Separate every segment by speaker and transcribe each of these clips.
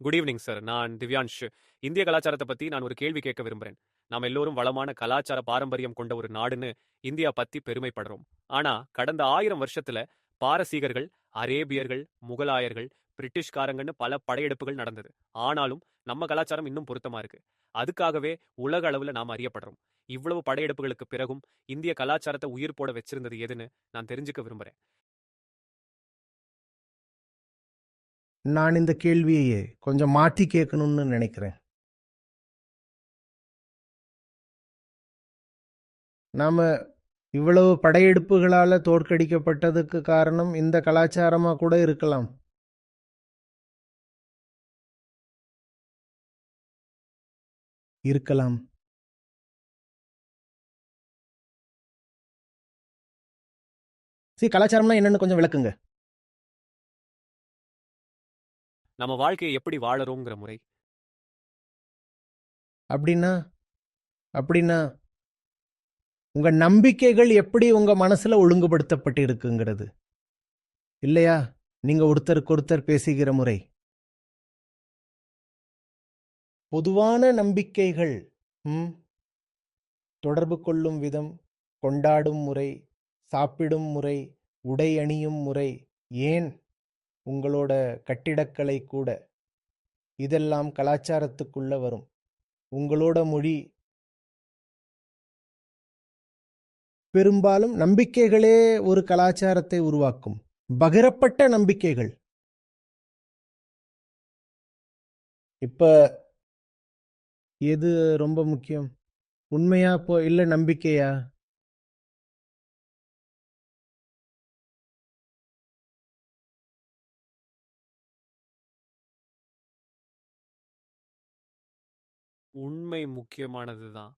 Speaker 1: Good evening sir. நான் திவ்யான்ஷ். இந்திய கலாச்சாரத்தை பத்தி நான் ஒரு கேள்வி கேட்க விரும்புறேன். நாம் எல்லோரும் வளமான கலாச்சார பாரம்பரியம் கொண்ட ஒரு நாடுன்னு இந்தியா பத்தி பெருமைப்படுறோம். ஆனா கடந்த ஆயிரம் வருஷத்துல பாரசீகர்கள் அரேபியர்கள் முகலாயர்கள் பிரிட்டிஷ்காரங்கன்னு பல படையெடுப்புகள் நடந்தது. ஆனாலும் நம்ம கலாச்சாரம் இன்னும் பொருத்தமா இருக்கு. அதுக்காகவே உலக அளவுல நாம் அறியப்படுறோம். இவ்வளவு படையெடுப்புகளுக்கு பிறகும் இந்திய கலாச்சாரத்தை உயிர் போட வச்சிருந்தது எதுன்னு நான் தெரிஞ்சுக்க விரும்புறேன்.
Speaker 2: நான் இந்த கேள்வியையே கொஞ்சம் மாற்றி கேட்கணும்னு நினைக்கிறேன். நாம இவ்வளவு படையெடுப்புகளால தோற்கடிக்கப்பட்டதுக்கு காரணம் இந்த கலாச்சாரமா கூட இருக்கலாம். இருக்கலாம். சரி கலாச்சாரம்னா என்னன்னு கொஞ்சம் விளக்குங்க.
Speaker 1: நம்ம வாழ்க்கையை எப்படி வாழறோங்கிற முறை.
Speaker 2: அப்படின்னா அப்படின்னா உங்க நம்பிக்கைகள் எப்படி உங்க மனசுல ஒழுங்குபடுத்தப்பட்டு இருக்குங்கிறது இல்லையா? நீங்க ஒருத்தருக்கு ஒருத்தர் பேசுகிற முறை. பொதுவான நம்பிக்கைகள் ம், தொடர்பு கொள்ளும் விதம் கொண்டாடும் முறை சாப்பிடும் முறை உடை அணியும் முறை ஏன்? உங்களோட கட்டிடக்கலை கூட. இதெல்லாம் கலாச்சாரத்துக்குள்ள வரும். உங்களோட மொழி பெரும்பாலும் நம்பிக்கைகளே ஒரு கலாச்சாரத்தை உருவாக்கும். பகிரப்பட்ட நம்பிக்கைகள். இப்ப எது ரொம்ப முக்கியம்? உண்மையா இப்போ இல்ல நம்பிக்கையா?
Speaker 1: உண்மை முக்கியமானது தான்.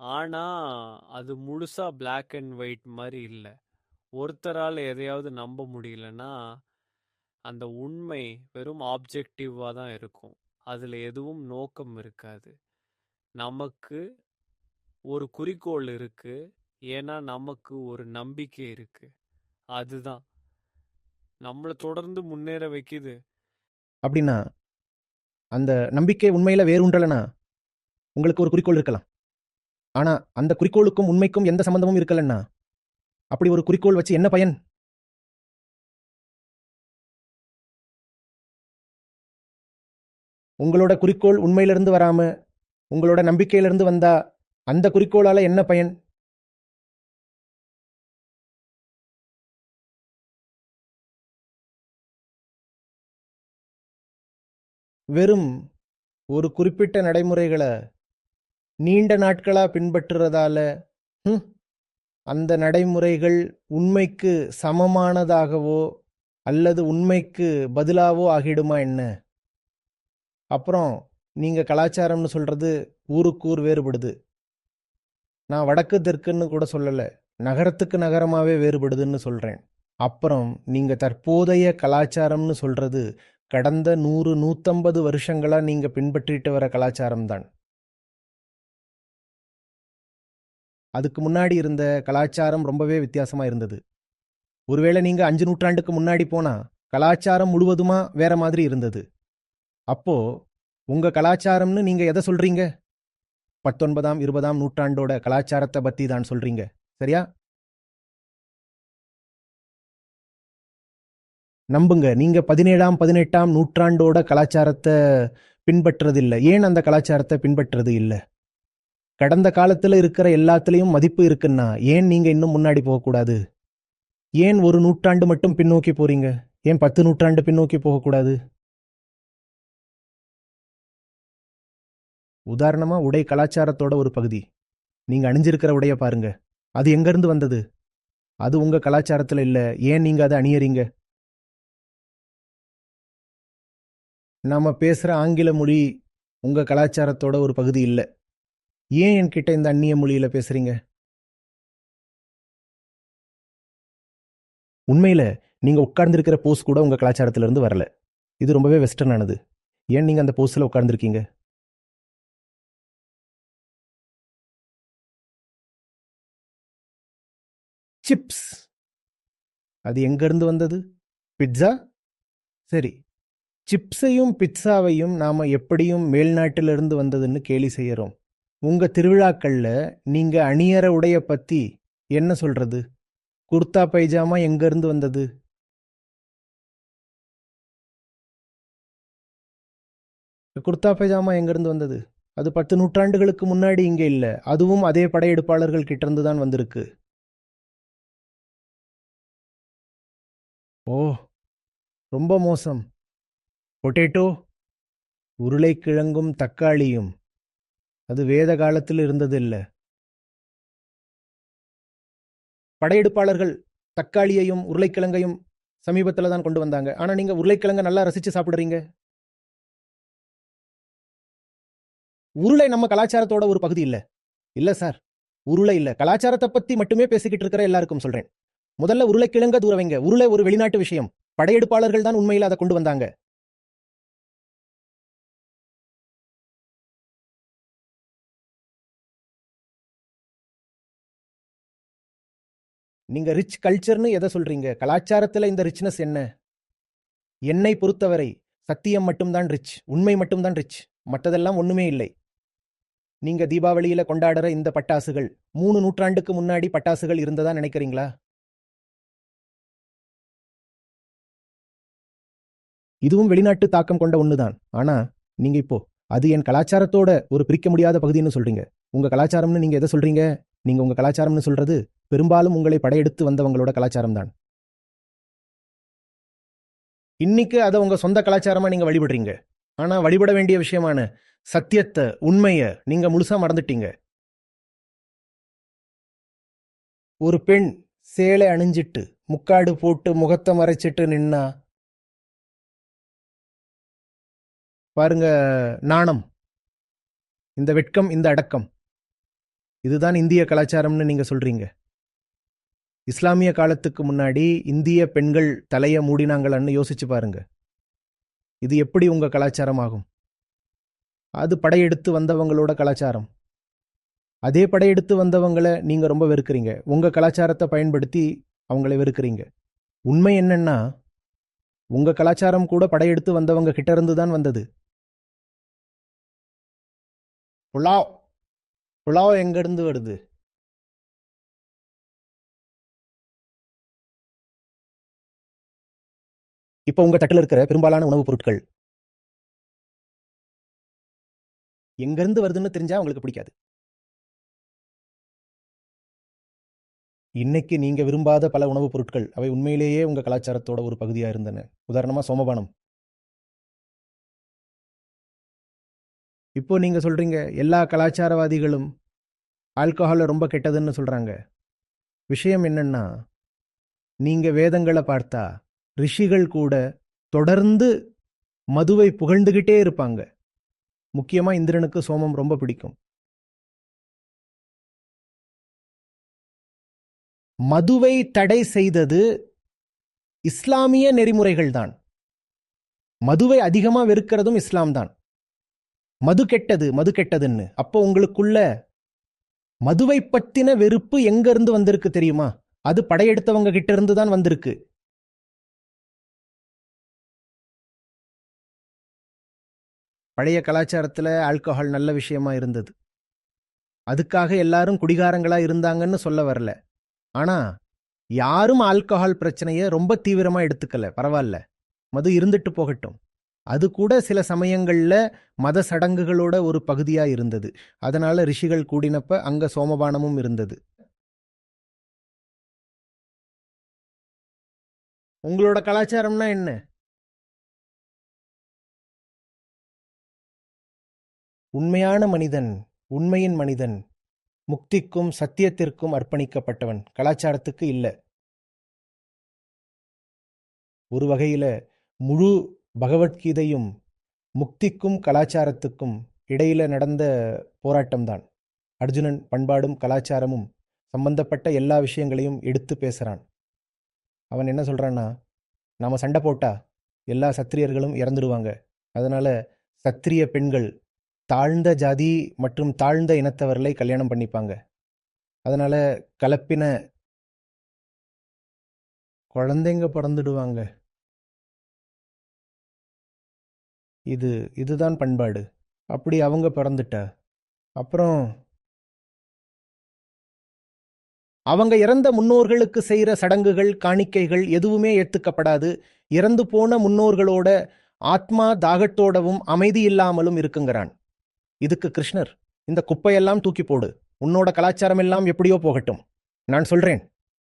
Speaker 1: ஆனால் அது முழுசாக பிளாக் அண்ட் ஒயிட் மாதிரி இல்லை. ஒருத்தரால் எதையாவது நம்ப முடியலன்னா அந்த உண்மை வெறும் ஆப்ஜெக்டிவாக தான் இருக்கும். அதில் எதுவும் நோக்கம் இருக்காது. நமக்கு ஒரு குறிக்கோள் இருக்குது ஏன்னா நமக்கு ஒரு நம்பிக்கை இருக்குது அதுதான் நம்மளை தொடர்ந்து முன்னேற வைக்குது.
Speaker 2: அப்படின்னா அந்த நம்பிக்கை உண்மையில் வேறு வேறுன்றலனா உங்களுக்கு ஒரு குறிக்கோள் இருக்கலாம். ஆனா அந்த குறிக்கோளுக்கும் உண்மைக்கும் எந்த சம்பந்தமும் இருக்கலன்னா அப்படி ஒரு குறிக்கோள் வச்சு என்ன பயன்? உங்களோட குறிக்கோள் உண்மையிலிருந்து வராம உங்களோட நம்பிக்கையிலிருந்து வந்தா அந்த குறிக்கோளால என்ன பயன்? வெறும் ஒரு குறிப்பிட்ட நடைமுறைகளை நீண்ட நாட்களா பின்பற்றுறதால ம் அந்த நடைமுறைகள் உண்மைக்கு சமமானதாகவோ அல்லது உண்மைக்கு பதிலாவோ ஆகிடுமா என்ன? அப்புறம் நீங்க கலாச்சாரம்னு சொல்றது ஊருக்கூர் வேறுபடுது. நான் வடக்கு தெற்குன்னு கூட சொல்லலை நகரத்துக்கு நகரமாகவே வேறுபடுதுன்னு சொல்கிறேன் அப்புறம் நீங்கள் தற்போதைய கலாச்சாரம்னு சொல்கிறது கடந்த நூறு நூற்றம்பது வருஷங்களாக நீங்கள் பின்பற்றிட்டு வர கலாச்சாரம் அதுக்கு முன்னாடி இருந்த கலாச்சாரம் ரொம்பவே வித்தியாசமாக இருந்தது. ஒருவேளை நீங்கள் அஞ்சு நூற்றாண்டுக்கு முன்னாடி போனால் கலாச்சாரம் முழுவதுமா வேற மாதிரி இருந்தது. அப்போ உங்க கலாச்சாரம்னு நீங்க எதை சொல்றீங்க? பத்தொன்பதாம் இருபதாம் நூற்றாண்டோட கலாச்சாரத்தை பத்தி தான் சொல்றீங்க. சரியா? நம்புங்க நீங்க பதினேழாம் பதினெட்டாம் நூற்றாண்டோட கலாச்சாரத்தை பின்பற்றதில்லை. ஏன் அந்த கலாச்சாரத்தை பின்பற்றது இல்லை கடந்த காலத்துல இருக்கிற எல்லாத்துலயும் மதிப்பு இருக்குன்னா ஏன் நீங்க இன்னும் முன்னாடி போகக்கூடாது? ஏன் ஒரு நூற்றாண்டு மட்டும் பின்னோக்கி போறீங்க? ஏன் பத்து நூற்றாண்டு பின்னோக்கி போகக்கூடாது? உதாரணமா உடை கலாச்சாரத்தோட ஒரு பகுதி. நீங்க அணிஞ்சிருக்கிற உடைய பாருங்க. அது எங்கேருந்து வந்தது? அது உங்க கலாச்சாரத்துல இல்ல. ஏன் நீங்க அதை அணியறீங்க? நாம பேசுற ஆங்கில மொழி உங்க கலாச்சாரத்தோட ஒரு பகுதி இல்லை. ஏன் என்கிட்ட இந்த அந்நிய மொழியில பேசுறீங்க? உண்மையில நீங்க உட்கார்ந்திருக்கிற போஸ் கூட உங்க கலாச்சாரத்துல இருந்து வரல. இது ரொம்பவே வெஸ்டர்ன் ஆனது. ஏன் நீங்க அந்த போஸ்ல உட்கார்ந்துருக்கீங்க? சிப்ஸ் அது எங்க இருந்து வந்தது? பிட்சா சரி. சிப்ஸையும் பிட்சாவையும் நாம எப்படியும் மேல்நாட்டிலிருந்து வந்ததுன்னு கேலி செய்யறோம். உங்க திருவிழாக்கள்ல நீங்க அணியற உடைய பத்தி என்ன சொல்றது? குர்தா பைஜாமா எங்க இருந்து வந்தது? குர்தா பைஜாமா எங்க இருந்து வந்தது? அது பத்து நூற்றாண்டுகளுக்கு முன்னாடி இங்க இல்ல. அதுவும் அதே படையெடுப்பாளர்கள் கிட்ட இருந்து தான் வந்திருக்கு. ஓ ரொம்ப மோசம். பொட்டேட்டோ உருளைக்கிழங்கும் தக்காளியும். அது வேத காலத்தில் இருந்ததில்ல. படையெடுப்பாளர்கள் தக்காளியையும் உருளைக்கிழங்கையும் சமீபத்தில் தான் கொண்டு வந்தாங்க. ஆனா நீங்க உருளைக்கிழங்க நல்லா ரசிச்சு சாப்பிடுறீங்க? உருளை நம்ம கலாச்சாரத்தோட ஒரு பகுதி இல்ல. இல்ல சார் உருளை இல்ல. கலாச்சாரத்தை பத்தி மட்டுமே பேசிக்கிட்டு இருக்கிற எல்லாருக்கும் சொல்றேன். முதல்ல உருளைக்கிழங்க தூர வைங்க உருளை ஒரு வெளிநாட்டு விஷயம். படையெடுப்பாளர்கள் தான் உண்மையில் அதை கொண்டு வந்தாங்க. நீங்க ரிச் கல்ச்சர்னு எதை சொல்றீங்க? கலாச்சாரத்துல இந்த ரிச்னஸ் என்ன? என்னை பொறுத்தவரை சத்தியம் மட்டும்தான் ரிச் உண்மை மட்டும்தான் ரிச் மற்றதெல்லாம் ஒண்ணுமே இல்லை. நீங்க தீபாவளியில கொண்டாடுற இந்த பட்டாசுகள் மூணு நூற்றாண்டுக்கு முன்னாடி பட்டாசுகள் இருந்ததா நினைக்கிறீங்களா? இதுவும் வெளிநாட்டு தாக்கம் கொண்ட ஒண்ணுதான். ஆனா நீங்க இப்போ அது என் கலாச்சாரத்தோட ஒரு பிரிக்க முடியாத பகுதின்னு சொல்றீங்க. உங்க கலாச்சாரம்னு நீங்க எதை சொல்றீங்க? நீங்க உங்க கலாச்சாரம்னு சொல்றது பெரும்பாலும் உங்களை படையெடுத்து வந்தவங்களோட கலாச்சாரம் தான் இன்னைக்கு அதை உங்க சொந்த கலாச்சாரமா நீங்க வழிபடுறீங்க. ஆனா வழிபட வேண்டிய விஷயமான சத்தியத்தை உண்மையை நீங்க முழுசா மறந்துட்டீங்க. ஒரு பெண் சேலை அணிஞ்சிட்டு முக்காடு போட்டு முகத்தை மறைச்சிட்டு நின்னா பாருங்க நாணம். இந்த வெட்கம் இந்த அடக்கம். இதுதான் இந்திய கலாச்சாரம்னு நீங்க சொல்றீங்க. இஸ்லாமிய காலத்துக்கு முன்னாடி இந்திய பெண்கள் தலையை மூடினாங்களான்னு யோசிச்சு பாருங்க. இது எப்படி உங்க கலாச்சாரம் ஆகும் அது படையெடுத்து வந்தவங்களோட கலாச்சாரம். அதே படையெடுத்து வந்தவங்கள நீங்க ரொம்ப வெறுக்கிறீங்க. உங்க கலாச்சாரத்தை பயன்படுத்தி அவங்களை வெறுக்கிறீங்க. உண்மை என்னன்னா உங்க கலாச்சாரம் கூட படையெடுத்து வந்தவங்க கிட்ட இருந்து தான் வந்தது. புலாவ். புலாவ் எங்கேருந்து வருது? இப்போ உங்க தட்டில் இருக்கிற பெரும்பாலான உணவுப் பொருட்கள். எங்கேருந்து வருதுன்னு தெரிஞ்சா உங்களுக்கு பிடிக்காது. இன்னைக்கு நீங்க விரும்பாத பல உணவுப் பொருட்கள் அவை உண்மையிலேயே உங்க கலாச்சாரத்தோட ஒரு பகுதியா இருந்தன. உதாரணமா சோமபானம். இப்போ நீங்க சொல்றீங்க எல்லா கலாச்சாரவாதிகளும் ஆல்கஹாலை ரொம்ப கெட்டதுன்னு சொல்றாங்க. விஷயம் என்னன்னா நீங்க வேதங்களை பார்த்தா ரிஷிகள் கூட தொடர்ந்து மதுவை புகழ்ந்துகிட்டே இருப்பாங்க. முக்கியமா இந்திரனுக்கு சோமம் ரொம்ப பிடிக்கும். மதுவை தடை செய்தது இஸ்லாமிய நெறிமுறைகள் தான். மதுவை அதிகமா வெறுக்கிறதும் இஸ்லாம் தான். மது கெட்டது மது கெட்டதுன்னு. அப்போ உங்களுக்குள்ள மதுவை பத்தின வெறுப்பு எங்க இருந்து வந்திருக்கு தெரியுமா? அது படையெடுத்தவங்க கிட்ட இருந்து தான் வந்திருக்கு. பழைய கலாச்சாரத்தில் ஆல்கஹால் நல்ல விஷயமா இருந்தது. அதுக்காக எல்லாரும் குடிகாரங்களா இருந்தாங்கன்னு சொல்ல வரல. ஆனா யாரும் ஆல்கஹால் பிரச்சனையை ரொம்ப தீவிரமா எடுத்துக்கல. பரவாயில்ல மது இருந்துட்டு போகட்டும். அது கூட சில சமயங்களில் மத சடங்குகளோட ஒரு பகுதியாக இருந்தது. அதனால ரிஷிகள் கூடினப்ப அங்க சோமபானமும் இருந்தது. உங்களோட கலாச்சாரம்னா என்ன? உண்மையான மனிதன் உண்மையின் மனிதன் முக்திக்கும் சத்தியத்திற்கும் அர்ப்பணிக்கப்பட்டவன் கலாச்சாரத்துக்கு இல்ல. ஒரு வகையில முழு பகவத்கீதையும் முக்திக்கும் கலாச்சாரத்துக்கும் இடையில நடந்த போராட்டம்தான். அர்ஜுனன் பண்பாடும் கலாச்சாரமும் சம்பந்தப்பட்ட எல்லா விஷயங்களையும் எடுத்து பேசுறான். அவன் என்ன சொல்றான்னா நாம சண்டை போட்டா எல்லா சத்திரியர்களும் இறந்துடுவாங்க. அதனால சத்திரிய பெண்கள் தாழ்ந்த ஜாதி மற்றும் தாழ்ந்த இனத்தவர்களை கல்யாணம் பண்ணிப்பாங்க. அதனால கலப்பின குழந்தைங்க பிறந்துடுவாங்க. இது இதுதான் பண்பாடு. அப்படி அவங்க பிறந்துட்டா. அப்புறம் அவங்க இறந்த முன்னோர்களுக்கு செய்கிற சடங்குகள் காணிக்கைகள் எதுவுமே ஏற்றுக்கப்படாது இறந்து போன முன்னோர்களோட ஆத்மா தாகத்தோடவும் அமைதி இல்லாமலும் இருக்குங்கிறான். இதுக்கு கிருஷ்ணர் இந்த குப்பையெல்லாம் தூக்கி போடு. உன்னோட கலாச்சாரம் எல்லாம் எப்படியோ போகட்டும். நான் சொல்றேன்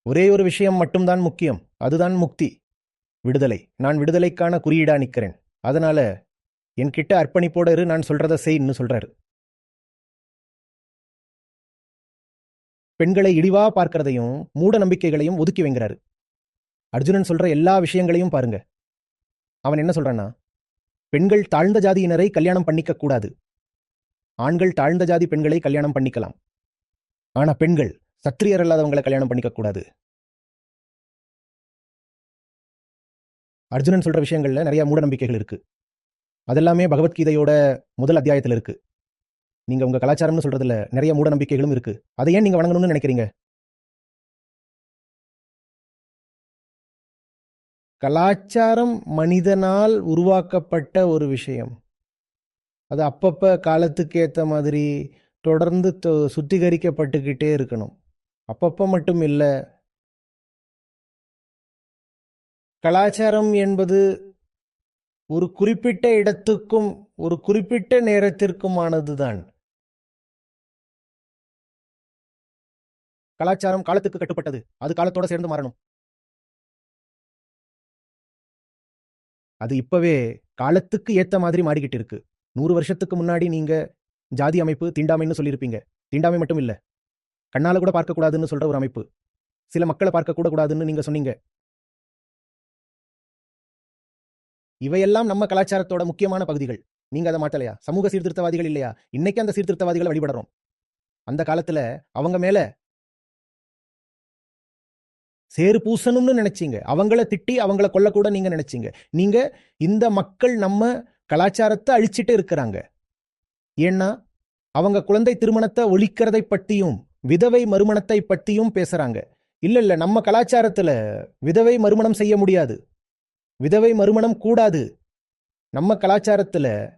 Speaker 2: ஒரே ஒரு விஷயம் மட்டும்தான் முக்கியம் அதுதான் முக்தி. விடுதலை நான் விடுதலைக்கான குறியீடா நிற்கிறேன் அதனால என்கிட்ட அர்ப்பணிப்போட இரு நான் சொல்றத செய்ன்னு சொல்றாரு. பெண்களை இழிவா பார்க்கறதையும் மூட நம்பிக்கைகளையும் ஒதுக்கி வைங்கிறாரு. அர்ஜுனன் சொல்ற எல்லா விஷயங்களையும் பாருங்க. அவன் என்ன சொல்றான்னா பெண்கள் தாழ்ந்த ஜாதியினரை கல்யாணம் பண்ணிக்க கூடாது. ஆண்கள் தாழ்ந்த ஜாதி பெண்களை கல்யாணம் பண்ணிக்கலாம். ஆனா பெண்கள் சத்திரியர் அல்லாதவங்களை கல்யாணம் பண்ணிக்க கூடாது. அர்ஜுனன் சொல்ற விஷயங்கள்ல நிறைய மூட நம்பிக்கைகள் இருக்கு. அதெல்லாமே பகவத்கீதையோட முதல் அத்தியாயத்துல இருக்கு. நீங்க உங்க கலாச்சாரம்னு சொல்றதுல நிறைய மூட நம்பிக்கைகளும் இருக்கு. அதை ஏன் நீங்க வணங்கணும்னு நினைக்கிறீங்க? கலாச்சாரம் மனிதனால் உருவாக்கப்பட்ட ஒரு விஷயம். அது அப்பப்போ காலத்துக்கு ஏற்ற மாதிரி தொடர்ந்து சுத்திகரிக்கப்பட்டுக்கிட்டே இருக்கணும். அப்பப்போ மட்டும் இல்லை. கலாச்சாரம் என்பது ஒரு குறிப்பிட்ட இடத்துக்கும் ஒரு குறிப்பிட்ட நேரத்திற்குமானதுதான். கலாச்சாரம் காலத்துக்கு கட்டுப்பட்டது. அது காலத்தோட சேர்ந்து மாறணும். அது இப்பவே காலத்துக்கு ஏத்த மாதிரி மாறிக்கிட்டு இருக்கு. நூறு வருஷத்துக்கு முன்னாடி நீங்க ஜாதி அமைப்பு தீண்டாமைன்னு சொல்லியிருப்பீங்க. தீண்டாமை மட்டும் இல்ல. கண்ணால கூட பார்க்க கூடாதுன்னு சொல்ற ஒரு அமைப்பு. சில மக்களை பார்க்க கூட கூடாதுன்னு நீங்க சொன்னீங்க. இவையெல்லாம் நம்ம கலாச்சாரத்தோட முக்கியமான பகுதிகள். நீங்க அதை மாத்தலையா சமூக சீர்திருத்தவாதிகள் இல்லையா? இன்னைக்கு அந்த சீர்திருத்தவாதிகளை வழிபடுறோம். அந்த காலத்துல அவங்க மேல சேரு பூசணும்னு நினைச்சீங்க. அவங்கள திட்டி அவங்கள கொல்லக்கூட நீங்க நினைச்சீங்க. நீங்க இந்த மக்கள் நம்ம கலாச்சாரத்தை அழிச்சிட்டு இருக்கிறாங்க. ஏன்னா அவங்க குழந்தை திருமணத்தை ஒழிக்கிறதை பற்றியும் விதவை மறுமணத்தை பற்றியும் பேசுறாங்க. இல்ல இல்ல நம்ம கலாச்சாரத்துல விதவை மறுமணம் செய்ய முடியாது. விதவை மறுமணம் கூடாது. நம்ம கலாச்சாரத்துல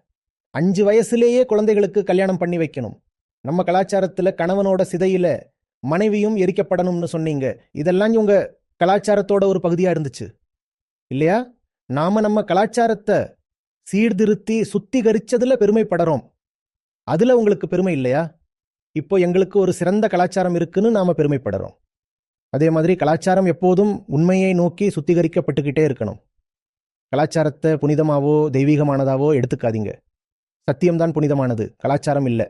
Speaker 2: அஞ்சு வயசுலேயே குழந்தைகளுக்கு கல்யாணம் பண்ணி வைக்கணும். நம்ம கலாச்சாரத்துல கணவனோட சிதையில மனைவியும் எரிக்கப்படணும்னு சொன்னீங்க. இதெல்லாம் உங்க கலாச்சாரத்தோட ஒரு பகுதியா இருந்துச்சு. இல்லையா? நாம நம்ம கலாச்சாரத்தை சீர்திருத்தி சுத்திகரிச்சதுல பெருமைப்படுறோம் அதுல உங்களுக்கு பெருமை இல்லையா? இப்போ எங்களுக்கு ஒரு சிறந்த கலாச்சாரம் இருக்குன்னு நாம பெருமைப்படுறோம். அதே மாதிரி கலாச்சாரம் எப்போதும் உண்மையை நோக்கி சுத்திகரிக்கப்பட்டுக்கிட்டே இருக்கணும். கலாச்சாரத்தை புனிதமாவோ தெய்வீகமானதாவோ எடுத்துக்காதீங்க. சத்தியம்தான் புனிதமானது. கலாச்சாரம் இல்லை.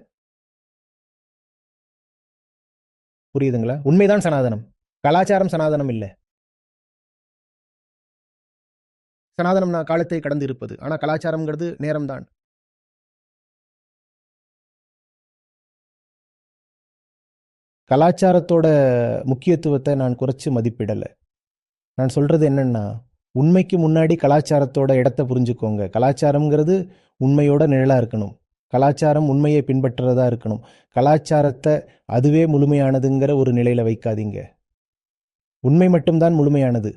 Speaker 2: புரியுதுங்களா? உண்மைதான் சனாதனம். கலாச்சாரம் சனாதனம் இல்லை. சனாதனம்னா காலத்தை கடந்து இருப்பது ஆனால் கலாச்சாரம்ங்கிறது நேரம்தான். கலாச்சாரத்தோட முக்கியத்துவத்தை நான் குறைச்சி மதிப்பிடலை. நான் சொல்றது என்னன்னா உண்மைக்கு முன்னாடி கலாச்சாரத்தோட இடத்த புரிஞ்சுக்கோங்க. கலாச்சாரம்ங்கிறது உண்மையோட நிழலாக இருக்கணும். கலாச்சாரம் உண்மையை பின்பற்றுறதா இருக்கணும். கலாச்சாரத்தை அதுவே முழுமையானதுங்கிற ஒரு நிலையில வைக்காதீங்க. உண்மை மட்டும்தான் முழுமையானது.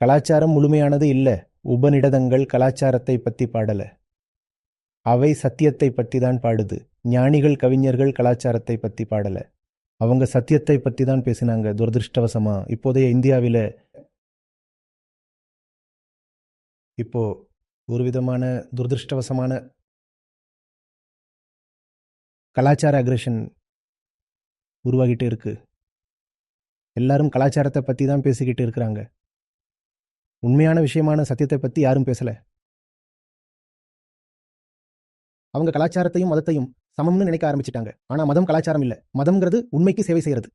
Speaker 2: கலாச்சாரம் முழுமையானது இல்லை. உபநிடதங்கள் கலாச்சாரத்தை பத்தி பாடல. அவை சத்தியத்தை பத்தி தான் பாடுது. ஞானிகள் கவிஞர்கள் கலாச்சாரத்தை பத்தி பாடல. அவங்க சத்தியத்தை பத்தி தான் பேசினாங்க துரதிருஷ்டவசமா. இப்போதைய இந்தியாவில இப்போ ஒரு விதமான துரதிருஷ்டவசமான கலாச்சார அக்ரஷன் உருவாகிட்டு இருக்கு. எல்லாரும் கலாச்சாரத்தை பத்தி தான் பேசிக்கிட்டு இருக்கிறாங்க. உண்மையான விஷயமான சத்தியத்தை பத்தி யாரும் பேசல. அவங்க கலாச்சாரத்தையும் மதத்தையும் சமம்னு நினைக்க ஆரம்பிச்சிட்டாங்க. ஆனா மதம் கலாச்சாரம் இல்ல. மதம்ங்கிறது உண்மைக்கு சேவை செய்யறது.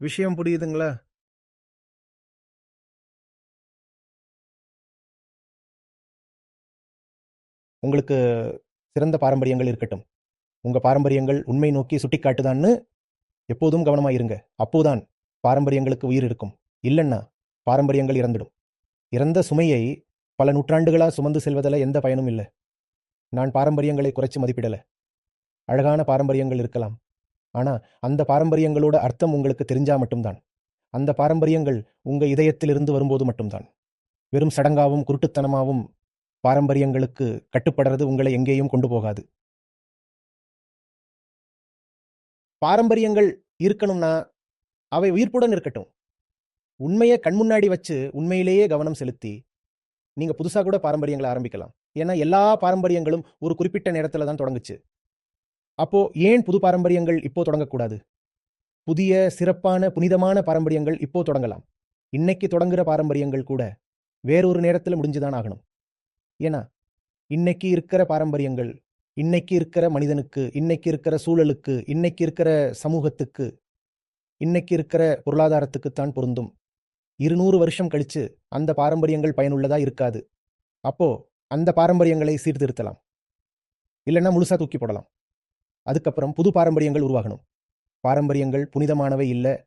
Speaker 2: விஷயம் புரியுதுங்களா? உங்களுக்கு சிறந்த பாரம்பரியங்கள் இருக்கட்டும். உங்க பாரம்பரியங்கள் உண்மை நோக்கி சுட்டிக்காட்டுதான்னு எப்போதும் கவனமா இருங்க. அப்போதான் பாரம்பரியங்களுக்கு உயிர் இருக்கும் இல்லைன்னா பாரம்பரியங்கள் இறந்துடும். இறந்த சுமையை பல நூற்றாண்டுகளா சுமந்து செல்வதில் எந்த பயனும் இல்லை. நான் பாரம்பரியங்களை குறைச்சு மதிப்பிடல. அழகான பாரம்பரியங்கள் இருக்கலாம். ஆனா அந்த பாரம்பரியங்களோட அர்த்தம் உங்களுக்கு தெரிஞ்சா மட்டும்தான். அந்த பாரம்பரியங்கள் உங்க இதயத்திலிருந்து வரும்போது மட்டும்தான். வெறும் சடங்காவும் குருட்டுத்தனமாவும் பாரம்பரியங்களுக்கு கட்டுப்படுறது உங்களை எங்கேயும் கொண்டு போகாது. பாரம்பரியங்கள் இருக்கணும்னா அவை உயிர்ப்புடன் இருக்கட்டும். உண்மையை கண்முன்னாடி வச்சு உண்மையிலேயே கவனம் செலுத்தி நீங்க புதுசா கூட பாரம்பரியங்களை ஆரம்பிக்கலாம். ஏன்னா எல்லா பாரம்பரியங்களும் ஒரு குறிப்பிட்ட நேரத்துல தான் தொடங்குச்சு. அப்போ ஏன் புது பாரம்பரியங்கள் இப்போ தொடங்கக்கூடாது? புதிய சிறப்பான புனிதமான பாரம்பரியங்கள் இப்போ தொடங்கலாம். இன்னைக்கு தொடங்குற பாரம்பரியங்கள் கூட வேறொரு நேரத்தில் முடிஞ்சுதான் ஆகணும். ஏன்னா இன்னைக்கு இருக்கிற பாரம்பரியங்கள் இன்னைக்கு இருக்கிற மனிதனுக்கு இன்னைக்கு இருக்கிற சூழலுக்கு இன்னைக்கு இருக்கிற சமூகத்துக்கு இன்னைக்கு இருக்கிற பொருளாதாரத்துக்குத்தான் பொருந்தும். இருநூறு வருஷம் கழிச்சு அந்த பாரம்பரியங்கள் பயனுள்ளதா இருக்காது. அப்போ அந்த பாரம்பரியங்களை சீர்திருத்தலாம். இல்லைன்னா முழுசா தூக்கி போடலாம். அதுக்கப்புறம் புது பாரம்பரியங்கள் உருவாகணும். பாரம்பரியங்கள் புனிதமானவை இல்ல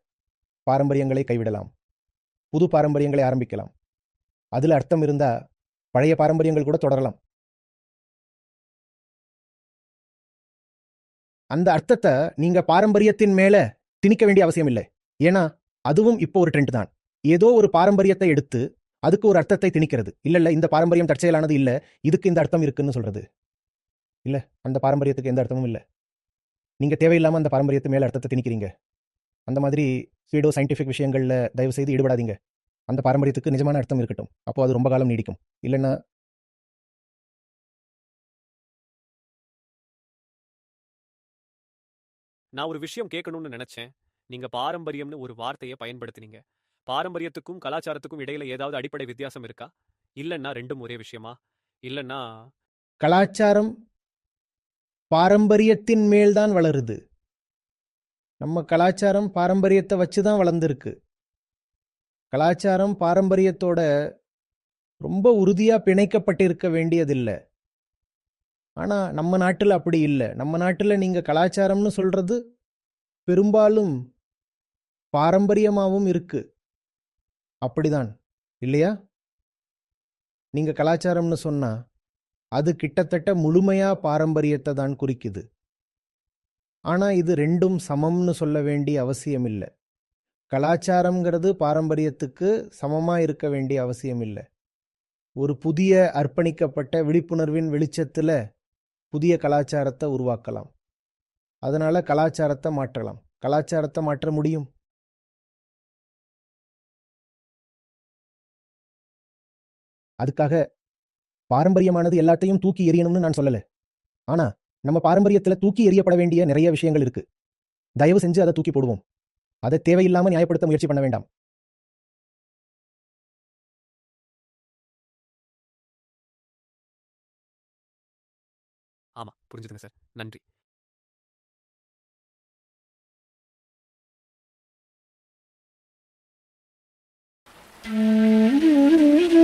Speaker 2: பாரம்பரியங்களை கைவிடலாம். புது பாரம்பரியங்களை ஆரம்பிக்கலாம். அதுல அர்த்தம் இருந்தா பழைய பாரம்பரியங்கள் கூட தொடரலாம். அந்த அர்த்தத்தை நீங்க பாரம்பரியத்தின் மேல திணிக்க வேண்டிய அவசியம் இல்லை. ஏன்னா அதுவும் இப்போ ஒரு ட்ரெண்ட் தான். ஏதோ ஒரு பாரம்பரியத்தை எடுத்து அதுக்கு ஒரு அர்த்தத்தை திணிக்கிறது. இல்ல இல்ல இந்த பாரம்பரியம் தற்செயலானது இல்ல இதுக்கு இந்த அர்த்தம் இருக்குன்னு சொல்றது. இல்ல அந்த பாரம்பரியத்துக்கு எந்த அர்த்தமும் இல்ல. நீங்க தேவையில்லாம அந்த பாரம்பரியத்து மேல அர்த்தத்தை திணிக்கிறீங்க. அந்த மாதிரி சீடோ சயின்டிஃபிக் விஷயங்கள்ல தயவு செய்து ஈடுபடாதீங்க. அந்த பாரம்பரியத்துக்கு நிஜமான அர்த்தம் இருக்கட்டும். அப்போ அது ரொம்ப காலம் நீடிக்கும். இல்லைன்னா
Speaker 1: நான் ஒரு விஷயம் கேட்கணும்னு நினைச்சேன். நீங்க பாரம்பரியம்னு ஒரு வார்த்தையை பயன்படுத்தினீங்க. பாரம்பரியத்துக்கும் கலாச்சாரத்துக்கும் இடையில ஏதாவது அடிப்படை வித்தியாசம் இருக்கா? இல்லைன்னா ரெண்டும் ஒரே விஷயமா? இல்லைன்னா
Speaker 2: கலாச்சாரம் பாரம்பரியத்தின் மேல்தான் வளருது. நம்ம கலாச்சாரம் பாரம்பரியத்தை வச்சு தான் வளர்ந்துருக்கு. கலாச்சாரம் பாரம்பரியத்தோட ரொம்ப உறுதியாக பிணைக்கப்பட்டிருக்க வேண்டியதில்லை. ஆனால் நம்ம நாட்டில் அப்படி இல்லை. நம்ம நாட்டில் நீங்கள் கலாச்சாரம்னு சொல்கிறது பெரும்பாலும் பாரம்பரியமாகவும் இருக்குது அப்படிதான். இல்லையா? நீங்கள் கலாச்சாரம்னு சொன்னால் அது கிட்டத்தட்ட முழுமையாக பாரம்பரியத்தை தான் குறிக்குது. ஆனால் இது ரெண்டும் சமம்னு சொல்ல வேண்டிய அவசியம் இல்லை கலாச்சாரம்ங்கிறது பாரம்பரியத்துக்கு சமமாக இருக்க வேண்டிய அவசியம் இல்லை ஒரு புதிய அர்ப்பணிக்கப்பட்ட விழிப்புணர்வின் வெளிச்சத்தில் புதிய கலாச்சாரத்தை உருவாக்கலாம். அதனால கலாச்சாரத்தை மாற்றலாம். கலாச்சாரத்தை மாற்ற முடியும். அதுக்காக பாரம்பரியமானது எல்லாத்தையும் தூக்கி எறியணும்னு நான் சொல்லல. ஆனா நம்ம பாரம்பரியத்துல தூக்கி எறியப்பட வேண்டிய நிறைய விஷயங்கள் இருக்கு. தயவு செஞ்சு அதை தூக்கி போடுவோம். அதை தேவையில்லாம நியாயப்படுத்த முயற்சி பண்ண வேண்டாம்.
Speaker 1: ஆமாம் புரிஞ்சுதுங்க சார். நன்றி.